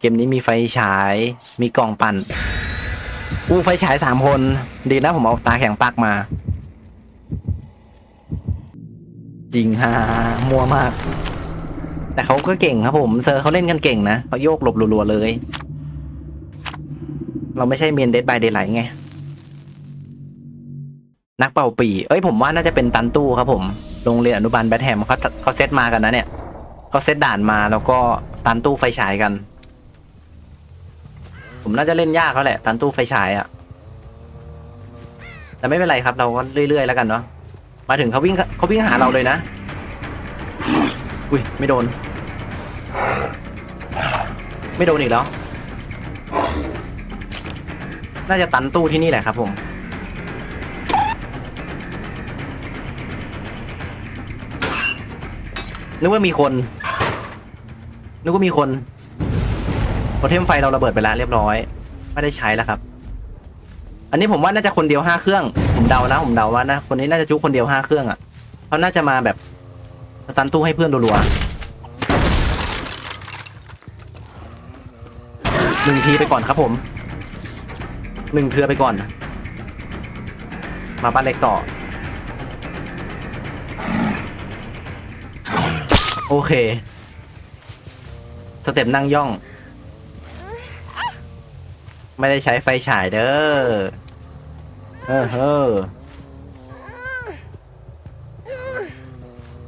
เกมนี้มีไฟฉาย มีกล่องปั่น อู้ไฟฉายสามคน ดีแล้วผมเอาตาแข็งปักมา จริงฮะมัวมาก แต่เขาก็เก่งครับผมเซอร์เขาเล่นกันเก่งนะเขาโยกหลบรัวๆเลย เราไม่ใช่เมนเดดบายเดย์ไลท์ไง นักเป่าปี เอ้ยผมว่าน่าจะเป็นตันตู้ครับผม โรงเรียนอนุบาลแบทแฮมเขาเขาเซตมากันนะเนี่ยเขาเซตด่านมาแล้วก็ตันตู้ไฟฉายกัน ผมน่าจะเล่นยากแล้วแหละตันตู้ไฟฉายอะ่ะ แต่ไม่เป็นไรครับ เราก็เรื่อยๆแล้วกันเนาะมาถึงเขาวิ่งเขาวิ่งหาเราเลยนะ อุ้ยไม่โดน ไม่โดนอีกแล้ว น่าจะตันตู้ที่นี่แหละครับผมนึกว่ามีคน นึกว่ามีคน โทเทมไฟเราระเบิดไปแล้วเรียบร้อย ไม่ได้ใช้แล้วครับ อันนี้ผมว่าน่าจะคนเดียวห้าเครื่อง ผมเดานะ ผมเดาว่านะคนนี้น่าจะจุคนเดียวห้าเครื่องอะเขาน่าจะมาแบบสตันตู้ให้เพื่อนรัวๆหนึ่งทีไปก่อนครับผมหนึ่งเทือไปก่อน มาบ้านเล็กต่อ โอเค สเต็ปนั่งย่อง ไม่ได้ใช้ไฟฉายเด้อเออเฮ้อ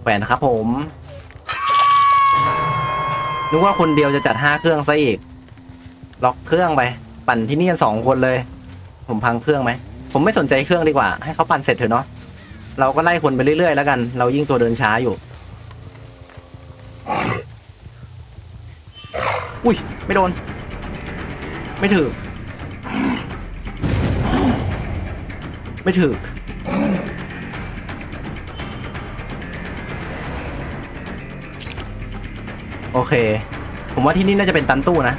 แหวนครับผม นึกว่าคนเดียวจะจัดห้าเครื่องซะอีก ล็อกเครื่องไป ปั่นที่นี่กันสองคนเลย ผมพังเครื่องไหม ผมไม่สนใจเครื่องดีกว่า ให้เขาปั่นเสร็จเถอะเนาะ เราก็ไล่คนไปเรื่อยๆแล้วกัน เรายิ่งตัวเดินช้าอยู่ อุ้ย ไม่โดน ไม่ถือ ไม่ถือโอเค ผมว่าที่นี่น่าจะเป็นตันตู้นะ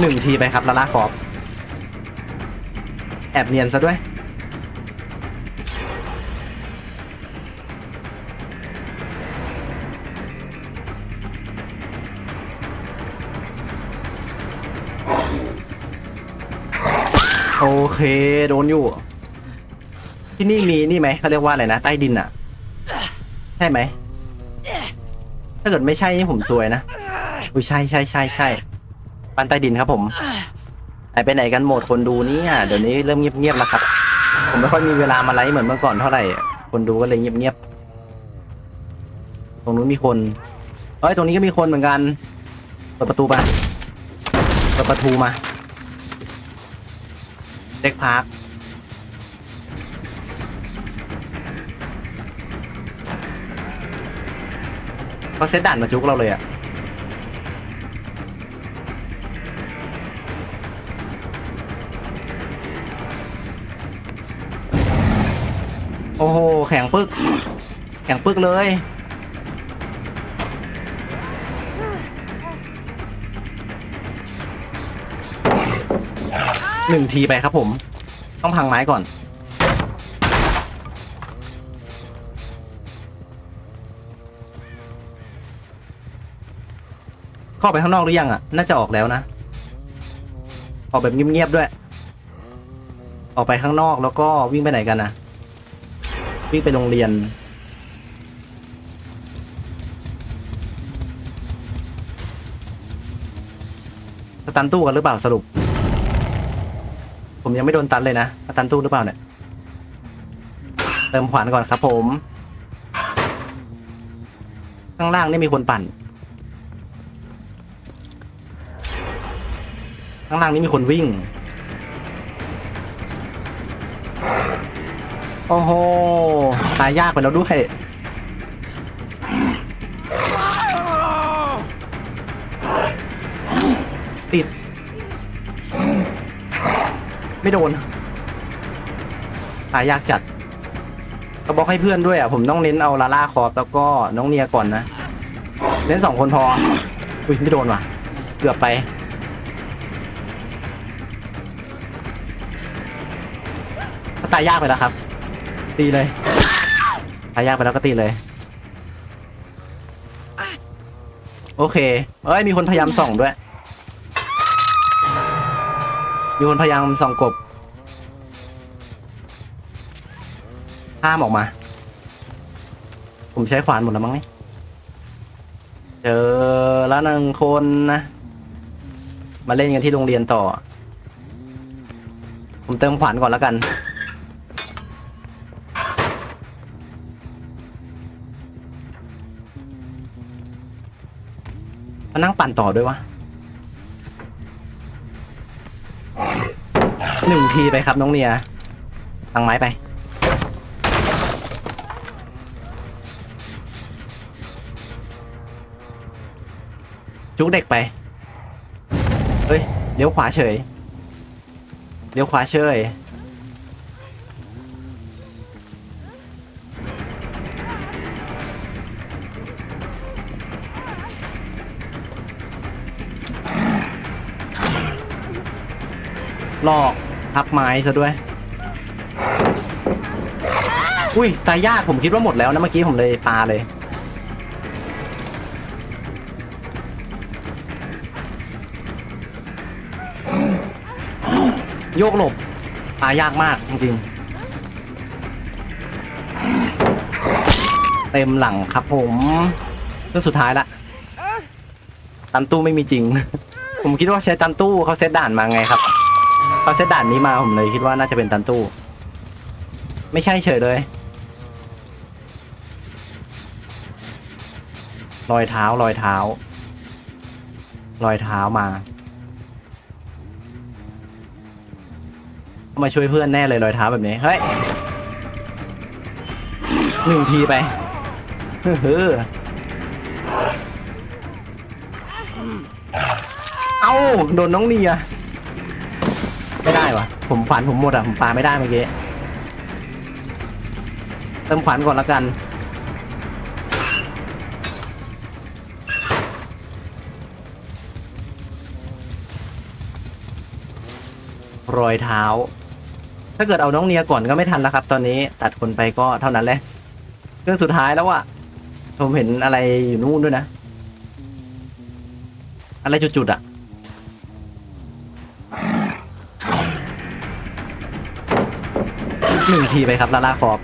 หนึ่งทีไปครับลาล่าคอฟแอบเนียนซะด้วย โอเค โดนอยู่ ที่นี่มีนี่ไหมเขาเรียกว่าอะไรนะ ใต้ดินอะ ใช่ไหม ถ้าเกิดไม่ใช่นี่ผมซวยนะอุ้ยใช่ใช่ใช่ใช่ปันใต้ดินครับผมายไปไหนกันหมดคนดูเนี่ยเดี๋ยวนี้เริ่มเงียบๆแล้วครับ ผมไม่ค่อยมีเวลามาไลฟ์เหมือนเมื่อก่อนเท่าไหร่ คนดูก็เลยเงียบๆ ตรงนู้นมีคน เอ้ย ตรงนี้ก็มีคนเหมือนกัน เปิดประตูมาเปิดประตูมาเด็กพาร์คเขาเซตด่านมาจุกเราเลยอะ โอ้โห แข็งปึก แข็งปึกเลย หนึ่งทีไปครับผม ต้องพังไม้ก่อน เข้าไปข้างนอกหรือยังอะ น่าจะออกแล้วนะ ออกแบบเงียบๆด้วย ออกไปข้างนอกแล้วก็วิ่งไปไหนกันนะ วิ่งไปโรงเรียน สตันตู้กันหรือเปล่าสรุป ผมยังไม่โดนตันเลยนะสตันตู้หรือเปล่าเนี่ยเติมขวานก่อนครับผม ข้างล่างนี่มีคนปั่น ข้างล่างนี่มีคนวิ่ง โอ้โห ตายยากไปแล้วด้วยติด ไม่โดน ตายยากจัดก็บอกให้เพื่อนด้วยอะ ผมต้องเน้นเอาลาล่าคอร์แล้วก็น้องเนียก่อนนะ เน้นสองคนพอ อุ้ยไม่โดนว่ะ เกือบไปตายยากไปแล้วครับ ตีเลย ตายยากไปแล้วก็ตีเลย โอเค เอ้ยมีคนพยายามส่องด้วย มีคนพยายามส่องกบ ห้ามออกมา ผมใช้ขวานหมดแล้วมั้งนี่เจอแล้วหนึ่งคนนะ มาเล่นกันที่โรงเรียนต่อ ผมเติมขวานก่อนแล้วกัน มานั่งปั่นต่อด้วยวะหนึ่งทีไปครับน้องเนียตังไม้ไปจุกเด็กไป เฮ้ย เลี้ยวขวาเฉย เลี้ยวขวาเฉย ลอกพับไม้ซะด้วย อุ้ยตายยากผมคิดว่าหมดแล้วนะเมื่อกี้ผมเลยปาเลยโยกหลบปายากมากจริงๆ เต็มหลังครับผมเรื่องสุดท้ายละตันตู้ไม่มีจริง ผมคิดว่าใช้ตันตู้เขาเซตด่านมาไงครับ เขาเซตด่านนี้มาผมเลยคิดว่าน่าจะเป็นตันตู้ ไม่ใช่เฉยเลย รอยเท้ารอยเท้า รอยเท้ามามาช่วยเพื่อนแน่เลยรอยเท้าแบบนี้เฮ้ยหนึ่งทีไปเฮ้อเอาโดนน้องเนีย ผมขวานผมหมดอะ ผมปาไม่ได้เมื่อกี้ เติมขวานก่อนละกัน รอยเท้า ถ้าเกิดเอาน้องเนียก่อนก็ไม่ทันแล้วครับ ตอนนี้ตัดคนไปก็เท่านั้นแหละเรื่องสุดท้ายแล้วอะผมเห็นอะไรอยู่นู่นด้วยนะ อะไรจุดๆอะ หนึ่งทีไปครับลาลาคอบ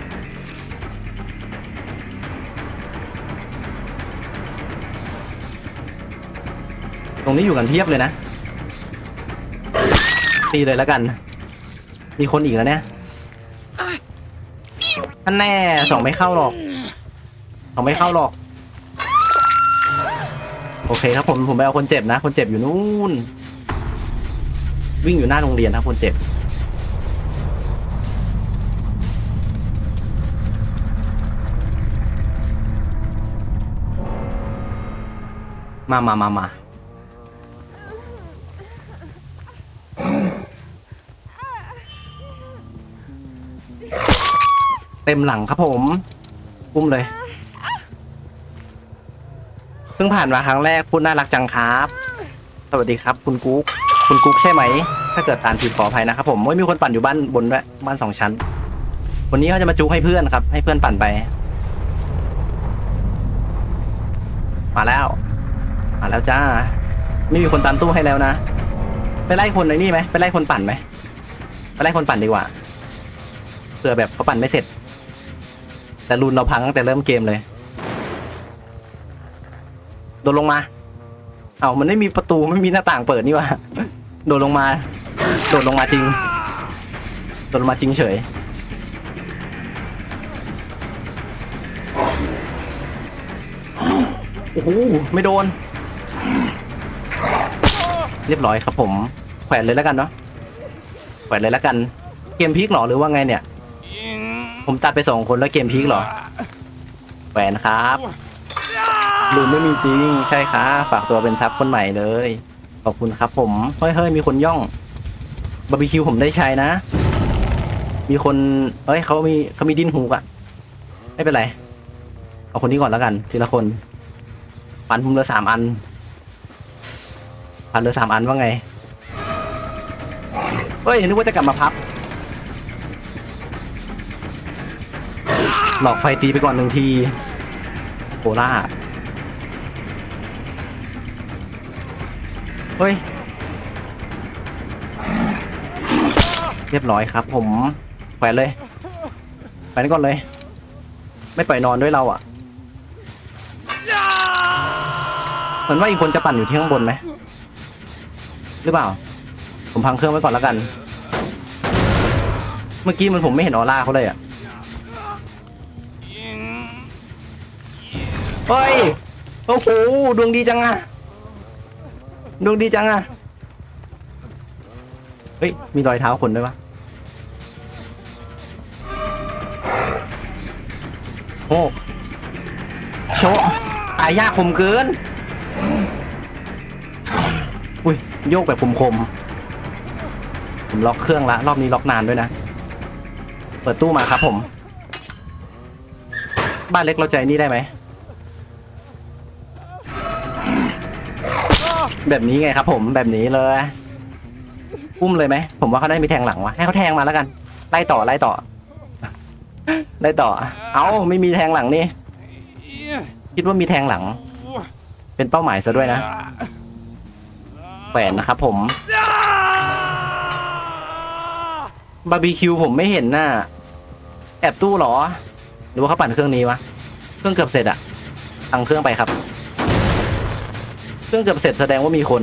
ตรงนี้อยู่กันเทียบเลยนะ ตีเลยแล้วกัน มีคนอีกแล้วเนี่ยท่านแน่สองไม่เข้าหรอกสองไม่เข้าหรอก โอเคครับผมผมไปเอาคนเจ็บนะ คนเจ็บอยู่นู่น วิ่งอยู่หน้าโรงเรียนครับคนเจ็บ มามามามาเต็มหลังครับผมอุ้มเลย เพิ่งผ่านมาครั้งแรกพูดน่ารักจังครับ สวัสดีครับ คุณกุ๊ก คุณกุ๊กใช่ไหม ถ้าเกิดอ่านผิดขออภัยนะครับผมไม่มีคนปั่นอยู่บ้านบนด้วยบ้านสองชั้น วันนี้เขาจะมาจุกให้เพื่อนครับ ให้เพื่อนปั่นไป มาแล้ว มาแล้วจ้า ไม่มีคนตามตู้ให้แล้วนะ ไปไล่คนในนี่ไหมไปไล่คนปั่นไหมไปไล่คนปั่นดีกว่าเผื่อแบบเขาปั่นไม่เสร็จ แต่รุนเราพังตั้งแต่เริ่มเกมเลยโดดลงมา เอามันไม่มีประตูไม่มีหน้าต่างเปิดนี่ว่าโดดลงมา โดดลงมาจริง โดดลงมาจริงเฉย โอ้โห ไม่โดน เรียบร้อยครับผม แขวนเลยแล้วกันเนาะแขวนเลยแล้วกัน เกมพลิกหรอหรือว่าไงเนี่ย ผมตัดไปสองคนแล้วเกมพลิกหรอแหวนครับลืมไม่มีจริงใช่ครับฝากตัวเป็นซับคนใหม่เลย ขอบคุณครับผม เฮ้ยเฮ้ยมีคนย่องบาร์บีคิวผมได้ใช้นะ มีคนเฮ้ยเขามีเขามีดิ้นหูกอะไม่เป็นไร เอาคนนี้ก่อนแล้วกัน ทีละคนปันผมเหลือสามอัน พันเหลือสามอันว่าไง เฮ้ยนึกว่าจะกลับมาพับ หลอกไฟตีไปก่อนหนึ่งทีโคล่าเฮ้ย เรียบร้อยครับผมแขวนเลยแขวนก่อนเลย ไม่ปล่อยนอนด้วยเราอะ เหมือนว่าอีกคนจะปั่นอยู่ที่ข้างบนไหม หรือเปล่า ผมพังเครื่องไว้ก่อนแล้วกัน เมื่อกี้มันผมไม่เห็นออร่าเขาเลยอะเฮ้ยโอ้โหดวงดีจังอะดวงดีจังอะเฮ้ยมีรอยเท้าคนด้วยปะโอ้โชว์ตายยากคมเกิน โยกแบบคมคมๆผมล็อกเครื่องละรอบนี้ล็อกนานด้วยนะ เปิดตู้มาครับผม บ้านเล็กเราใจนี่ได้ไหม แบบนี้ไงครับผมแบบนี้เลยอุ้มเลยไหมผมว่าเขาได้มีแทงหลังวะให้เขาแทงมาแล้วกัน ไล่ต่อไล่ต่อไล่ต่อ เอ้าไม่มีแทงหลังนี่คิดว่ามีแทงหลัง เป็นเป้าหมายซะด้วยนะ แขวนนะครับผมบาร์บีคิวผมไม่เห็นน่ะแอบตู้เหรอ หรือว่าเขาปั่นเครื่องนี้วะ เครื่องเกือบเสร็จอะพังเครื่องไปครับ เครื่องเกือบเสร็จแสดงว่ามีคน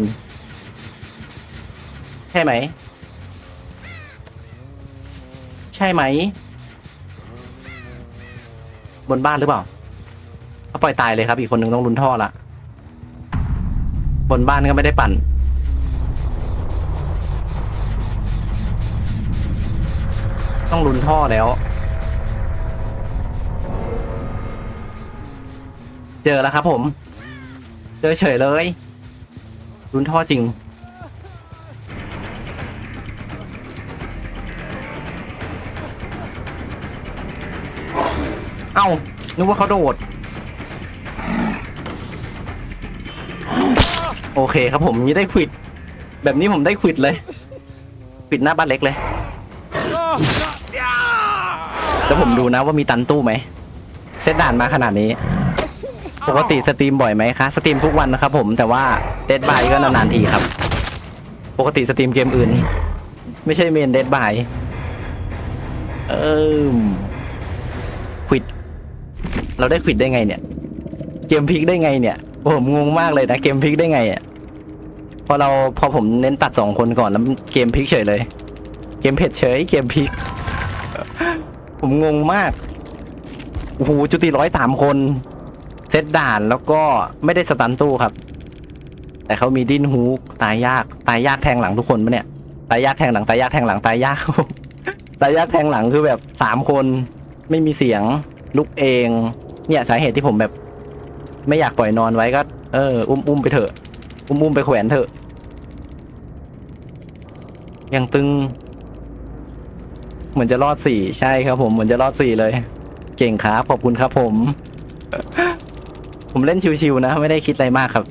ใช่ไหม ใช่ไหม บนบ้านหรือเปล่าเขาปล่อยตายเลยครับ อีกคนหนึ่งต้องลุ้นท่อละ บนบ้านก็ไม่ได้ปั่น ต้องลุนท่อแล้ว เจอแล้วครับผม เจอเฉยเลยลุนท่อจริง เอ้า นึกว่าเขาโดด โอเคครับผมนี้ได้ควิด แบบนี้ผมได้ควิดเลยควิดหน้าบ้านเล็กเลย แล้วผมดูนะว่ามีตันตู้ไหมเซตด่านมาขนาดนี้ ปกติสตรีมบ่อยไหมคะสตรีมทุกวันนะครับผมแต่ว่าเดดบายก็นานๆทีครับ ปกติสตรีมเกมอื่น ไม่ใช่เมนเดดบายเออควิด เราได้ควิดได้ไงเนี่ย เกมพลิกได้ไงเนี่ยโอ้ผมงงมากเลยนะเกมพลิกได้ไงอะพอเราพอผมเน้นตัดสองคนก่อนแล้วเกมพลิกเฉยเลย เกมเผ็ดเฉยเกมพลิก ผมงงมาก โอ้โหจุติร้อยสามคน เซตด่านแล้วก็ไม่ได้สตันตู้ครับ แต่เขามีดิ้นฮูกตายยากตายยากแทงหลังทุกคนปะเนี่ย ตายยากแทงหลังตายยากแทงหลังตายยากตายยากแทงหลังคือแบบสามคน ไม่มีเสียงลุกเอง เนี่ยสาเหตุที่ผมแบบ ไม่อยากปล่อยนอนไว้ก็ เออ อุ้มอุ้มไปเถอะ อุ้มอุ้มไปแขวนเถอะ ยังตึง เหมือนจะรอดสี่ใช่ครับ ผมเหมือนจะรอดสี่เลย เก่งครับขอบคุณครับผม ผมเล่นชิวๆนะ ไม่ได้คิดอะไรมากครับ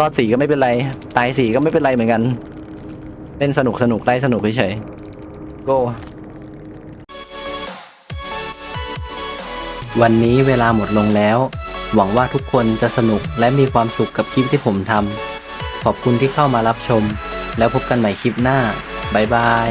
รอดสี่ก็ไม่เป็นไร ตายสี่ก็ไม่เป็นไรเหมือนกัน เล่นสนุกสนุกไล่สนุกเฉยๆโกวันนี้เวลาหมดลงแล้ว หวังว่าทุกคนจะสนุกและมีความสุขกับคลิปที่ผมทำขอบคุณที่เข้ามารับชม แล้วพบกันใหม่คลิปหน้า บ๊ายบาย